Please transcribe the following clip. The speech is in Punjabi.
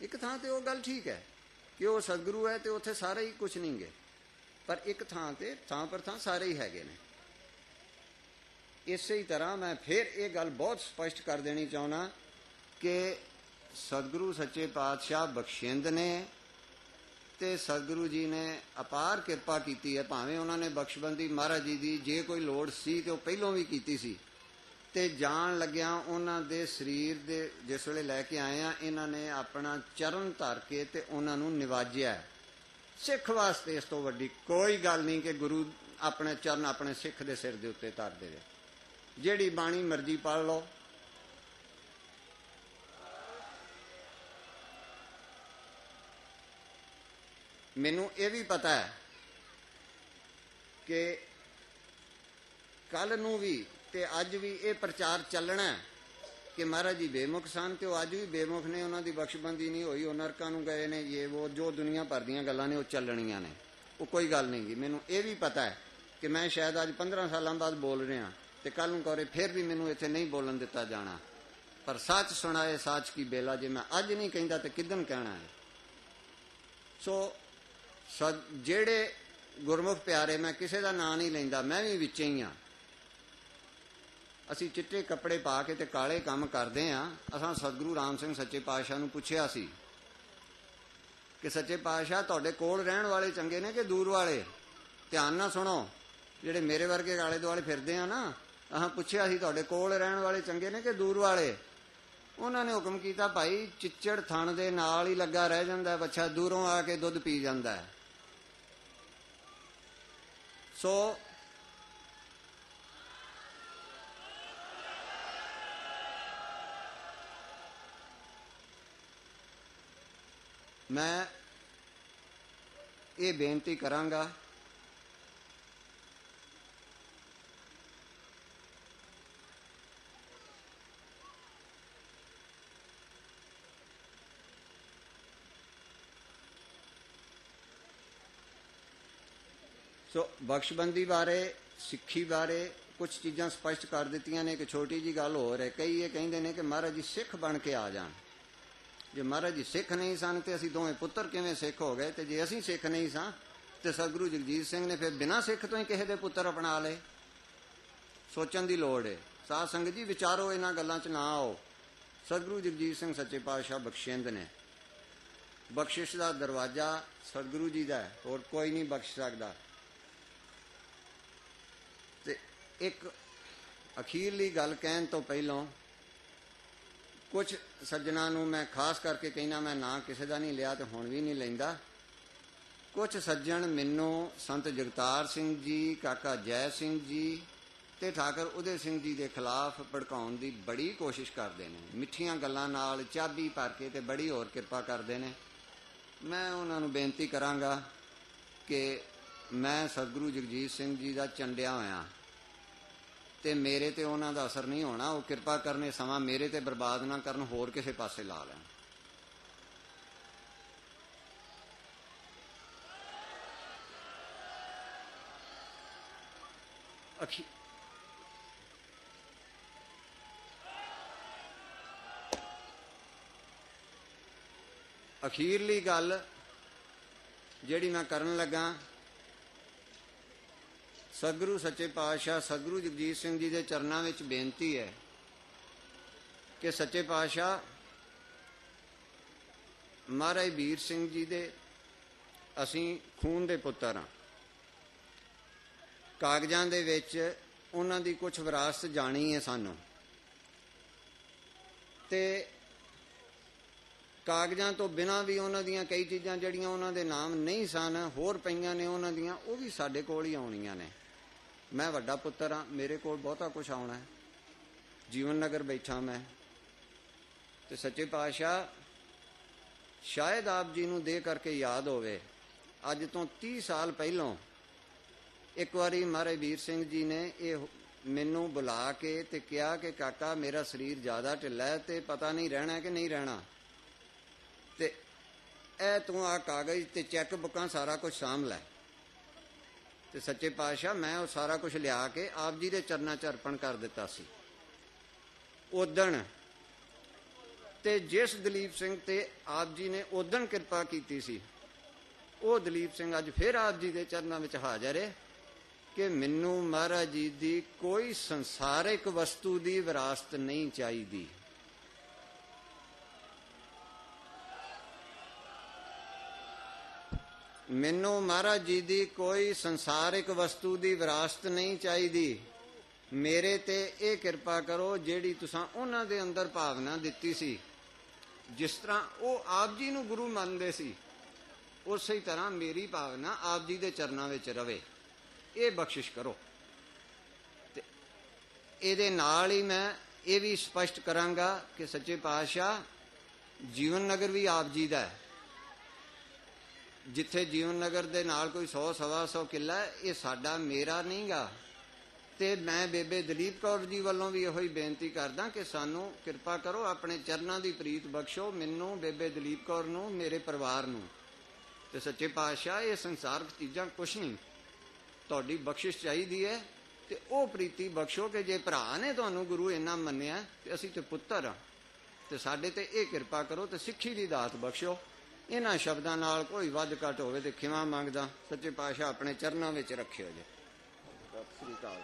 ਇੱਕ ਥਾਂ ਤੇ ਉਹ ਗੱਲ ਠੀਕ ਹੈ ਕਿ ਉਹ ਸਤਿਗੁਰੂ ਹੈ ਤੇ ਉੱਥੇ ਸਾਰੇ ਹੀ ਕੁਝ ਨਹੀਂਗੇ ਪਰ ਇੱਕ ਥਾਂ ਤੇ ਥਾਂ ਪਰ ਥਾਂ ਸਾਰੇ ਹੀ ਹੈਗੇ ਨੇ। ਇਸੇ ਹੀ ਤਰ੍ਹਾਂ ਮੈਂ ਫਿਰ ਇਹ ਗੱਲ ਬਹੁਤ ਸਪਸ਼ਟ ਕਰ ਦੇਣੀ ਚਾਹੁੰਦਾ ਕਿ ਸਤਿਗੁਰੂ ਸੱਚੇ ਪਾਤਸ਼ਾਹ ਬਖਸ਼ਿੰਦ ਨੇ ਤੇ ਸਤਿਗੁਰੂ ਜੀ ਨੇ ਅਪਾਰ ਕਿਰਪਾ ਕੀਤੀ ਹੈ। ਭਾਵੇਂ ਉਹਨਾਂ ਨੇ ਬਖਸ਼ਬੰਦੀ ਮਹਾਰਾਜ ਜੀ ਦੀ ਜੇ ਕੋਈ ਲੋੜ ਸੀ ਤੇ ਉਹ ਪਹਿਲੋਂ ਵੀ ਕੀਤੀ ਸੀ। ਤੇ ਜਾਣ ਲੱਗਿਆ ਉਹਨਾਂ ਦੇ ਸਰੀਰ ਦੇ ਜਿਸ ਵੇਲੇ ਲੈ ਕੇ ਆਏ ਆ, ਇਹਨਾਂ ਨੇ ਆਪਣਾ ਚਰਨ ਧਰ ਕੇ ਤੇ ਉਹਨਾਂ ਨੂੰ ਨਿਵਾਜਿਆ। ਸਿੱਖ ਵਾਸਤੇ ਇਸ ਤੋਂ ਵੱਡੀ ਕੋਈ ਗੱਲ ਨਹੀਂ ਕਿ ਗੁਰੂ ਆਪਣੇ ਚਰਨ ਆਪਣੇ ਸਿੱਖ ਦੇ ਸਿਰ ਦੇ ਉੱਤੇ ਧਰ ਦੇਵੇ ਜਿਹੜੀ ਬਾਣੀ ਮਰਜ਼ੀ ਪੜ ਲਓ। ਮੈਨੂੰ ਇਹ ਵੀ ਪਤਾ ਹੈ ਕਿ ਕੱਲ ਨੂੰ ਵੀ ਤੇ ਅੱਜ ਵੀ ਇਹ ਪ੍ਰਚਾਰ ਚੱਲਣਾ ਕਿ ਮਹਾਰਾਜ ਜੀ ਬੇਮੁਖ ਸਨ ਤੇ ਉਹ ਅੱਜ ਵੀ ਬੇਮੁਖ ਨੇ, ਉਹਨਾਂ ਦੀ ਬਖਸ਼ਬੰਦੀ ਨਹੀਂ ਹੋਈ, ਉਹ ਨਰਕਾਂ ਨੂੰ ਗਏ ਨੇ, ਇਹ ਉਹ ਜੋ ਦੁਨੀਆ ਭਰ ਦੀਆਂ ਗੱਲਾਂ ਨੇ, ਉਹ ਚੱਲਣੀਆਂ ਨੇ। ਉਹ ਕੋਈ ਗੱਲ ਨਹੀਂ ਗੀ ਮੈਨੂੰ ਇਹ ਵੀ ਪਤਾ ਹੈ ਕਿ ਮੈਂ ਸ਼ਾਇਦ ਅੱਜ 15 ਸਾਲਾਂ ਬਾਅਦ ਬੋਲ ਰਿਹਾ ਤੇ ਕੱਲ ਨੂੰ ਕਹਰੇ ਫਿਰ ਵੀ ਮੈਨੂੰ ਇੱਥੇ ਨਹੀਂ ਬੋਲਣ ਦਿੱਤਾ ਜਾਣਾ। ਪਰ ਸੱਚ ਸੁਣਾਏ, ਸੱਚ ਕੀ ਬੇਲਾ ਜੇ ਮੈਂ ਅੱਜ ਨਹੀਂ ਕਹਿੰਦਾ ਤੇ ਕਿਦਨ ਕਹਿਣਾ ਹੈ? ਸੋ ਸਦ ਜਿਹੜੇ ਗੁਰਮੁਖ ਪਿਆਰੇ, ਮੈਂ ਕਿਸੇ ਦਾ ਨਾਂ ਨਹੀਂ ਲੈਂਦਾ, ਮੈਂ ਵੀ ਵਿੱਚ ਹੀ ਆ ਅਸੀਂ ਚਿੱਟੇ ਕੱਪੜੇ ਪਾ ਕੇ ਤੇ ਕਾਲੇ ਕੰਮ ਕਰਦੇ ਆ। ਅਸਾਂ ਸਤਿਗੁਰੂ ਰਾਮ ਸਿੰਘ ਸੱਚੇ ਪਾਤਸ਼ਾਹ ਨੂੰ ਪੁੱਛਿਆ ਸੀ ਕਿ ਸੱਚੇ ਪਾਤਸ਼ਾਹ ਤੁਹਾਡੇ ਕੋਲ ਰਹਿਣ ਵਾਲੇ ਚੰਗੇ ਨੇ ਕਿ ਦੂਰ ਵਾਲੇ? ਧਿਆਨ ਨਾਲ ਸੁਣੋ ਜਿਹੜੇ ਮੇਰੇ ਵਰਗੇ ਆਲੇ ਦੁਆਲੇ ਫਿਰਦੇ ਆ ਨਾ ਅਸਾਂ ਪੁੱਛਿਆ ਸੀ ਤੁਹਾਡੇ ਕੋਲ ਰਹਿਣ ਵਾਲੇ ਚੰਗੇ ਨੇ ਕਿ ਦੂਰ ਵਾਲੇ? ਉਹਨਾਂ ਨੇ ਹੁਕਮ ਕੀਤਾ ਭਾਈ ਚਿੱਚੜ ਥਣ ਦੇ ਨਾਲ ਹੀ ਲੱਗਾ ਰਹਿ ਜਾਂਦਾ ਹੈ, ਬੱਚਾ ਦੂਰੋਂ ਆ ਕੇ ਦੁੱਧ ਪੀ ਜਾਂਦਾ ਸੋ ਮੈਂ ਇਹ ਬੇਨਤੀ ਕਰਾਂਗਾ ਸੋ ਬਖਸ਼ਬੰਦੀ ਬਾਰੇ ਸਿੱਖੀ ਬਾਰੇ ਕੁਝ ਚੀਜ਼ਾਂ ਸਪਸ਼ਟ ਕਰ ਦਿੱਤੀਆਂ ਨੇ ਕਿ ਛੋਟੀ ਜੀ ਗੱਲ ਹੋਰ ਹੈ ਕਈ ਇਹ ਕਹਿੰਦੇ ਨੇ ਕਿ ਮਹਾਰਾਜ ਜੀ ਸਿੱਖ ਬਣ ਕੇ ਆ ਜਾਣ ਜੇ ਮਹਾਰਾਜ ਜੀ ਸਿੱਖ ਨਹੀਂ ਸਨ ਤੇ ਅਸੀਂ ਦੋਵੇਂ ਪੁੱਤਰ ਕਿਵੇਂ ਸਿੱਖ ਹੋ ਗਏ? ਤੇ ਜੇ ਅਸੀਂ ਸਿੱਖ ਨਹੀਂ ਸਾਂ, ਤੇ ਸਤਿਗੁਰੂ ਜਗਜੀਤ ਸਿੰਘ ਨੇ ਫਿਰ ਬਿਨਾਂ ਸਿੱਖ ਤੋਂ ਹੀ ਕਿਸੇ ਦੇ ਪੁੱਤਰ ਅਪਣਾ ਲਏ। ਸੋਚਣ ਦੀ ਲੋੜ ਏ। ਸਾਧ ਸੰਗਤ ਜੀ, ਵਿਚਾਰੋ ਇਹਨਾਂ ਗੱਲਾਂ 'ਚ ਨਾ ਆਓ। ਸਤਿਗੁਰੂ ਜਗਜੀਤ ਸਿੰਘ ਸੱਚੇ ਪਾਤਸ਼ਾਹ ਬਖਸ਼ਿੰਦ ਨੇ। ਬਖਸ਼ਿਸ਼ ਦਾ ਦਰਵਾਜ਼ਾ ਸਤਿਗੁਰੂ ਜੀ ਦਾ ਹੈ, ਹੋਰ ਕੋਈ ਨਹੀਂ ਬਖਸ਼ ਸਕਦਾ। ਤੇ ਇੱਕ ਅਖੀਰਲੀ ਗੱਲ ਕਹਿਣ ਤੋਂ ਪਹਿਲਾਂ ਕੁਝ ਸੱਜਣਾ ਨੂੰ ਮੈਂ ਖਾਸ ਕਰਕੇ ਕਹਿਣਾ ਮੈਂ ਨਾਂ ਕਿਸੇ ਦਾ ਨਹੀਂ ਲਿਆ ਤੇ ਹੁਣ ਵੀ ਨਹੀਂ ਲੈਂਦਾ। ਕੁਝ ਸੱਜਣ ਮੈਨੂੰ ਸੰਤ ਜਗਤਾਰ ਸਿੰਘ ਜੀ, ਕਾਕਾ ਜੈ ਸਿੰਘ ਜੀ ਤੇ ਠਾਕਰ ਉਦੇ ਸਿੰਘ ਜੀ ਦੇ ਖਿਲਾਫ ਭੜਕਾਉਣ ਦੀ ਬੜੀ ਕੋਸ਼ਿਸ਼ ਕਰਦੇ ਨੇ। ਮਿੱਠੀਆਂ ਗੱਲਾਂ ਨਾਲ ਚਾਬੀ ਭਰ ਕੇ ਤੇ ਬੜੀ ਹੋਰ ਕਿਰਪਾ ਕਰਦੇ ਨੇ। ਮੈਂ ਉਹਨਾਂ ਨੂੰ ਬੇਨਤੀ ਕਰਾਂਗਾ ਕਿ ਮੈਂ ਸਤਿਗੁਰੂ ਜਗਜੀਤ ਸਿੰਘ ਜੀ ਦਾ ਚੰਡਿਆ ਹੋਇਆ। ਤੇ ਮੇਰੇ ਤੇ ਉਹਨਾਂ ਦਾ ਅਸਰ ਨਹੀਂ ਹੋਣਾ, ਉਹ ਕਿਰਪਾ ਕਰਨੇ ਸਮਾਂ ਮੇਰੇ ਤੇ ਬਰਬਾਦ ਨਾ ਕਰਨ, ਹੋਰ ਕਿਸੇ ਪਾਸੇ ਲਾ ਲੈਣ। ਅਖੀ ਅਖੀਰਲੀ ਗੱਲ ਜਿਹੜੀ ਮੈਂ ਕਰਨ ਲੱਗਾ ਸਤਿਗੁਰੂ ਸੱਚੇ ਪਾਤਸ਼ਾਹ ਸਤਿਗੁਰੂ ਜਗਜੀਤ ਸਿੰਘ ਜੀ ਦੇ ਚਰਨਾਂ ਵਿੱਚ ਬੇਨਤੀ ਹੈ ਕਿ ਸੱਚੇ ਪਾਤਸ਼ਾਹ ਮਹਾਰਾਜ ਵੀਰ ਸਿੰਘ ਜੀ ਦੇ ਅਸੀਂ ਖੂਨ ਦੇ ਪੁੱਤਰ ਹਾਂ। ਕਾਗਜ਼ਾਂ ਦੇ ਵਿੱਚ ਉਹਨਾਂ ਦੀ ਕੁਝ ਵਿਰਾਸਤ ਜਾਣੀ ਹੈ ਸਾਨੂੰ। ਤੇ ਕਾਗਜ਼ਾਂ ਤੋਂ ਬਿਨਾਂ ਵੀ ਉਹਨਾਂ ਦੀਆਂ ਕਈ ਚੀਜ਼ਾਂ ਜਿਹੜੀਆਂ ਉਹਨਾਂ ਦੇ ਨਾਮ ਨਹੀਂ ਸਨ, ਹੋਰ ਪਈਆਂ ਨੇ ਉਹਨਾਂ ਦੀਆਂ, ਉਹ ਵੀ ਸਾਡੇ ਕੋਲ ਹੀ ਆਉਣੀਆਂ ਨੇ। ਮੈਂ ਵੱਡਾ ਪੁੱਤਰ ਹਾਂ, ਮੇਰੇ ਕੋਲ ਬਹੁਤਾ ਕੁਝ ਆਉਣਾ ਹੈ। ਜੀਵਨ ਨਗਰ ਬੈਠਾ ਮੈਂ। ਤੇ ਸੱਚੇ ਪਾਤਸ਼ਾਹ, ਸ਼ਾਇਦ ਆਪ ਜੀ ਨੂੰ ਦੇ ਕਰਕੇ ਯਾਦ ਹੋਵੇ, ਅੱਜ ਤੋਂ 30 ਸਾਲ ਪਹਿਲਾਂ ਇੱਕ ਵਾਰੀ ਮਹਾਰਾਜ ਵੀਰ ਸਿੰਘ ਜੀ ਨੇ ਇਹ ਮੈਨੂੰ ਬੁਲਾ ਕੇ ਤੇ ਕਿਹਾ ਕਿ ਕਾਕਾ, ਮੇਰਾ ਸਰੀਰ ਜ਼ਿਆਦਾ ਢਿੱਲਾ ਹੈ ਤੇ ਪਤਾ ਨਹੀਂ ਰਹਿਣਾ ਕਿ ਨਹੀਂ ਰਹਿਣਾ। ਤੇ ਇਹ ਤੂੰ ਆ ਕਾਗਜ਼ ਤੇ ਚੈੱਕ ਬੁੱਕਾਂ ਸਾਰਾ ਕੁਝ ਸਾਂਭ ਲੈ। ਤੇ ਸੱਚੇ ਪਾਤਸ਼ਾਹ ਮੈਂ ਉਹ ਸਾਰਾ ਕੁਝ ਲਿਆ ਕੇ ਆਪ ਜੀ ਦੇ ਚਰਨਾਂ 'ਚ ਅਰਪਣ ਕਰ ਦਿੱਤਾ ਸੀ। ਉਦਣ ਤੇ ਜਿਸ ਦਲੀਪ ਸਿੰਘ ਤੇ ਆਪ ਜੀ ਨੇ ਉਦਣ ਕਿਰਪਾ ਕੀਤੀ ਸੀ, ਉਹ ਦਲੀਪ ਸਿੰਘ ਅੱਜ ਫਿਰ ਆਪ ਜੀ ਦੇ ਚਰਨਾਂ ਵਿੱਚ ਹਾਜ਼ਰ ਹੈ ਕਿ ਮੈਨੂੰ ਮਹਾਰਾਜ ਜੀ ਦੀ ਕੋਈ ਸੰਸਾਰਿਕ ਵਸਤੂ ਦੀ ਵਿਰਾਸਤ ਨਹੀਂ ਚਾਹੀਦੀ। ਮੈਨੂੰ ਮਹਾਰਾਜ ਜੀ ਦੀ ਕੋਈ ਸੰਸਾਰਿਕ ਵਸਤੂ ਦੀ ਵਿਰਾਸਤ ਨਹੀਂ ਚਾਹੀਦੀ। ਮੇਰੇ ਤੇ ਇਹ ਕਿਰਪਾ ਕਰੋ ਜਿਹੜੀ ਤੁਸੀਂ ਉਹਨਾਂ ਦੇ ਅੰਦਰ ਭਾਵਨਾ ਦਿੱਤੀ ਸੀ। ਜਿਸ ਤਰ੍ਹਾਂ ਉਹ ਆਪ ਜੀ ਨੂੰ ਗੁਰੂ ਮੰਨਦੇ ਸੀ, ਉਸੇ ਤਰ੍ਹਾਂ ਮੇਰੀ ਭਾਵਨਾ ਆਪ ਜੀ ਦੇ ਚਰਨਾਂ ਵਿੱਚ ਰਵੇ। ਇਹ ਬਖਸ਼ਿਸ਼ ਕਰੋ। ਤੇ ਇਹਦੇ ਨਾਲ ਹੀ ਮੈਂ ਇਹ ਵੀ ਸਪਸ਼ਟ ਕਰਾਂਗਾ ਕਿ ਸੱਚੇ ਪਾਤਸ਼ਾਹ, ਜੀਵਨ ਨਗਰ ਵੀ ਆਪ ਜੀ ਦਾ ਹੈ। ਜਿੱਥੇ ਜੀਵਨ ਨਗਰ ਦੇ ਨਾਲ ਕੋਈ 100 ਸਵਾ 100 ਕਿੱਲਾ ਇਹ ਸਾਡਾ ਮੇਰਾ ਨਹੀਂਗਾ। ਤੇ ਮੈਂ ਬੇਬੇ ਦਲੀਪ ਕੌਰ ਜੀ ਵੱਲੋਂ ਵੀ ਇਹੋ ਹੀ ਬੇਨਤੀ ਕਰਦਾ ਕਿ ਸਾਨੂੰ ਕਿਰਪਾ ਕਰੋ, ਆਪਣੇ ਚਰਨਾਂ ਦੀ ਪ੍ਰੀਤ ਬਖਸ਼ੋ, ਮੈਨੂੰ, ਬੇਬੇ ਦਲੀਪ ਕੌਰ ਨੂੰ, ਮੇਰੇ ਪਰਿਵਾਰ ਨੂੰ। ਤੇ ਸੱਚੇ ਪਾਤਸ਼ਾਹ, ਇਹ ਸੰਸਾਰਕ ਚੀਜ਼ਾਂ ਕੁਛ ਨਹੀਂ। ਤੁਹਾਡੀ ਬਖਸ਼ਿਸ਼ ਚਾਹੀਦੀ ਹੈ ਤੇ ਉਹ ਪ੍ਰੀਤੀ ਬਖਸ਼ੋ ਕਿ ਜੇ ਭਰਾ ਨੇ ਤੁਹਾਨੂੰ ਗੁਰੂ ਇੰਨਾ ਮੰਨਿਆ, ਤੇ ਅਸੀਂ ਤੇ ਪੁੱਤਰ ਆ ਤੇ ਸਾਡੇ ਤੇ ਇਹ ਕਿਰਪਾ ਕਰੋ ਤੇ ਸਿੱਖੀ ਦੀ ਦਾਤ ਬਖਸ਼ੋ। ਇਹਨਾਂ ਸ਼ਬਦਾਂ ਨਾਲ ਕੋਈ ਵੱਧ ਘਟ ਹੋਵੇ ਤੇ ਖਿਮਾ ਮੰਗਦਾ, ਸੱਚੇ ਪਾਤਸ਼ਾਹ ਆਪਣੇ ਚਰਨਾਂ ਵਿੱਚ ਰੱਖਿਓ ਜੀ। ਸਤਿ ਸ੍ਰੀ ਅਕਾਲ।